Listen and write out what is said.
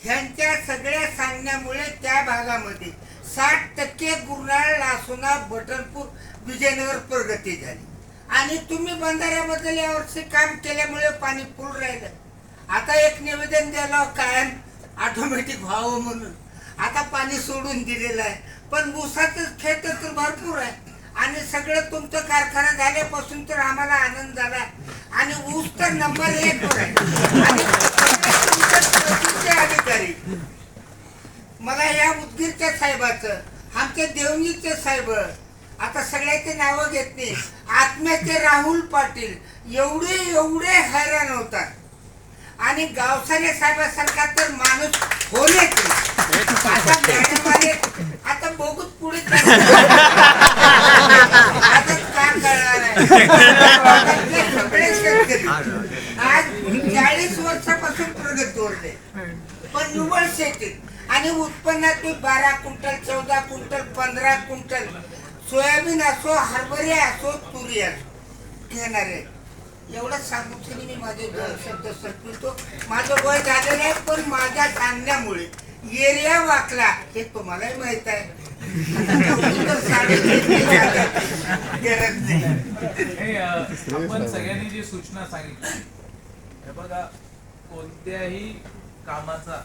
ह्यांच्या सगळ्या सांगण्यामुळे त्या भागामध्ये साठ टक्के गुरनाळ लासोना बटनपूर विजयनगर प्रगती झाली. आणि तुम्ही बंधाऱ्याबद्दल यावर्षी काम केल्यामुळे पाणी फुल राहिलं. आता एक निवेदन द्यायला कायम ऑटोमॅटिक व्हावं म्हणून. आता पाणी सोडून दिलेलं आहे. पण ऊसाचं खेत तर भरपूर आहे. आणि सगळं तुमचं कारखाना झाल्यापासून तर आम्हाला आनंद झाला आणि ऊस तर नंबर एक वर आहे आणि तुमचे प्रसिद्ध अधिकारी मला या उदगीरच्या साहेबाचं आमच्या देवणीचे साहेब आता सगळ्याचे नावं घेत नाही. आत्म्याचे राहुल पाटील एवढे एवढे हैराण होतात. आणि गावसाने साहेबासारखा तर माणूस होणेच आता बघूच पुढे आता काय करणार आहे? सगळे शेतकरी. आज चाळीस वर्षापासून प्रगत वरले पण निवड शेतीत आणि उत्पन्नात मी बारा क्विंटल चौदा क्विंटल पंधरा क्विंटल. सोयाबीन असो हरभरे असो तुरी असो. घेणारे. एवढं सांगून तरी मी माझे दोन शब्द संपवितो. माझं वय झालेलं आहे पण माझ्या सांगण्यामुळे एरिया वाकला हे तुम्हालाही माहीत आहे. हे, आपण सगळ्यांनी जी सूचना सांगितली हे बघा कोणत्याही कामाचा